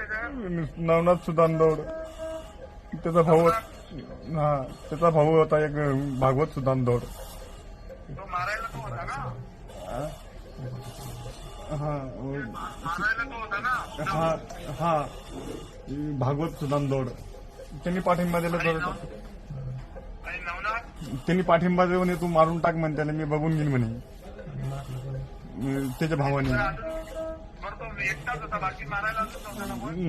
नवनाथ सुदान दौड त्याचा भाऊ हा त्याचा भाऊ होता एक भागवत सुदान दौड तो मारायला तो होता ना? हा ना? हा हा. भागवत सुदान दौड त्यांनी पाठिंबा दिला तर त्यांनी पाठिंबा देऊन तू मारून टाक म्हणे त्याला मी बघून घेईन म्हणे. त्याच्या भावाने.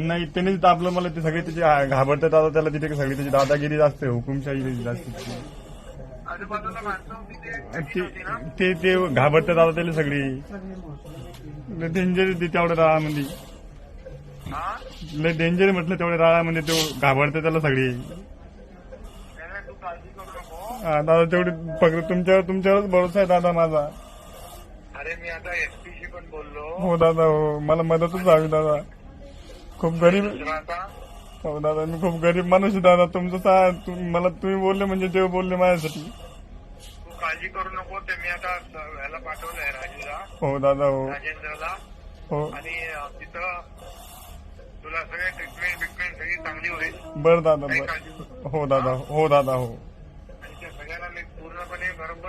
नाही त्यानेच दाबलं मला ते सगळे त्याचे घाबरतात आता त्याला तिथे सगळी त्याची दादागिरी जास्त हुकुमशाही त्याची जास्त ते ते घाबरतात आता त्याला सगळी. डेंजर ते तेवढ्या राळामध्ये. लय डेंजर म्हटलं तेवढ्या राळामध्ये तो घाबरते त्याला सगळी. दादा तेवढी फक्त तुमच्यावर तुमच्यावरच भरोसा आहे दादा माझा. अरे मी आता एसपी पण बोललो. हो दादा हो. मला मदतच हवी दादा. खूप गरीब हो दादा मी खूप गरीब माणूस आहे दादा. तुमचं सा मला तुम्ही बोलले म्हणजे ते बोलले माझ्यासाठी. तू काळजी करू नको ते मी आता स- ह्याला पाठवलंय राजूला हो दादा हो. राजेंद्रला हो. आणि अ, तिथं तुला सगळे ट्रीटमेंट बिटमेंट सगळी चांगली होईल. बरं दादा काही बरं. काळजी करू हो दादा हो दादा हो आणि त्या सगळ्यांना मी पूर्णपणे बरोबर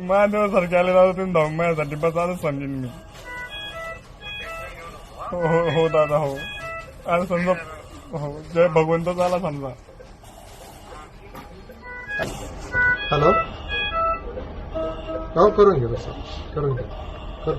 महादेवासारखे आले दादा तुम्ही धावून माझ्यासाठी बस आज समजेन मी हो हो हो दादा हो आज समजा हो जय भगवंत झाला समजा हॅलो हो करून घे सर करून घे कर